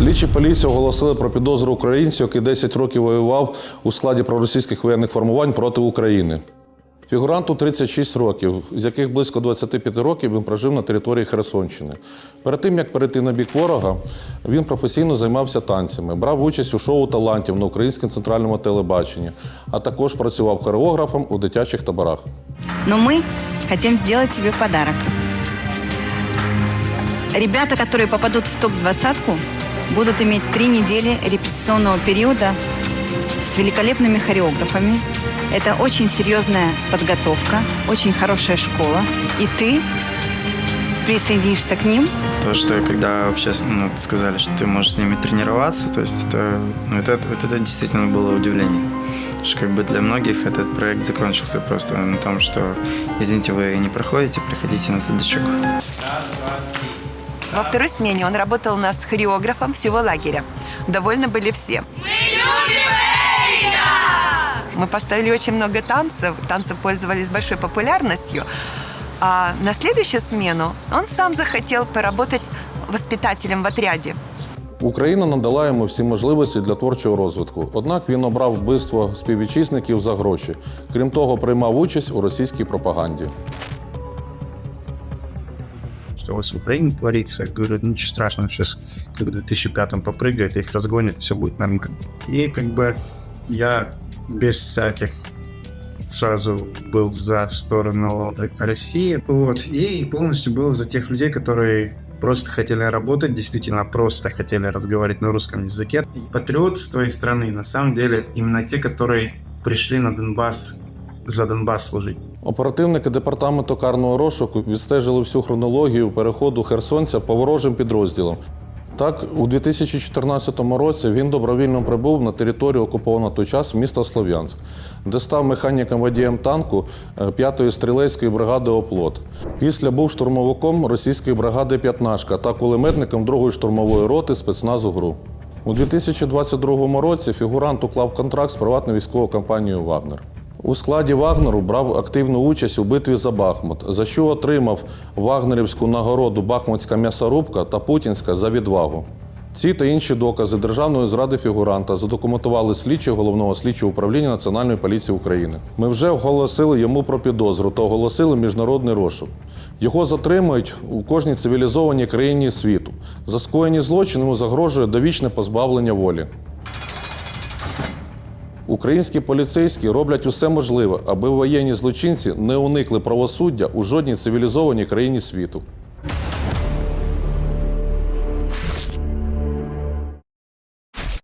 Слідчі поліції оголосили про підозру українцю, який 10 років воював у складі проросійських воєнних формувань проти України. Фігуранту 36 років, з яких близько 25 років він прожив на території Херсонщини. Перед тим як перейти на бік ворога, він професійно займався танцями, брав участь у шоу талантів на українському центральному телебаченні, а також працював хореографом у дитячих таборах. Но мы хотим сделать тебе подарок. Ребята, которые попадут в топ-двадцатку, будут иметь три недели репетиционного периода с великолепными хореографами. Это очень серьезная подготовка, очень хорошая школа. И ты присоединишься к ним То, что когда вообще ну, сказали, что ты можешь с ними тренироваться, то есть это, ну, это, вот это действительно было удивление. Потому Что как бы для многих этот проект закончился просто на том, что извините, вы не проходите, приходите на следующий год. Во второй смене он работал у нас хореографом всего лагеря. Довольны были все. Мы поставили очень много танцев. Танцы пользовались большой популярностью. А на следующую смену он сам захотел поработать воспитателем в отряде. Україна надала йому всі можливості для творчого розвитку. Однак він обрав вбивство співвітчизників за гроші. Крім того, приймав участь у російській пропаганді. Что у вас в Украине творится. Я говорю, ничего страшного, сейчас как в 2005 попрыгает, их разгонят, все будет нормально. И как бы я без всяких сразу был за сторону России. Вот. И полностью был за тех людей, которые просто хотели работать, действительно просто хотели разговаривать на русском языке. Патриот с твоей страны, на самом деле, именно те, которые пришли на Донбасс, за Донбасс служить. Оперативники департаменту карного розшуку відстежили всю хронологію переходу херсонця по ворожим підрозділам. Так, у 2014 році він добровільно прибув на територію окупованого той час міста Слов'янськ, де став механіком водієм танку 5-ї стрілецької бригади Оплот. Після був штурмовиком російської бригади «П'ятнашка» та кулеметником 2-ї штурмової роти спецназу ГРУ. У 2022 році фігурант уклав контракт з приватною військовою компанією Вагнер. У складі Вагнеру брав активну участь у битві за Бахмут, за що отримав вагнерівську нагороду Бахмутська м'ясорубка та Путінська за відвагу. Ці та інші докази державної зради фігуранта задокументували слідчі головного слідчого управління Національної поліції України. Ми вже оголосили йому про підозру та оголосили міжнародний розшук. Його затримують у кожній цивілізованій країні світу. За скоєні злочини йому загрожує довічне позбавлення волі. Українські поліцейські роблять усе можливе, аби воєнні злочинці не уникли правосуддя у жодній цивілізованій країні світу.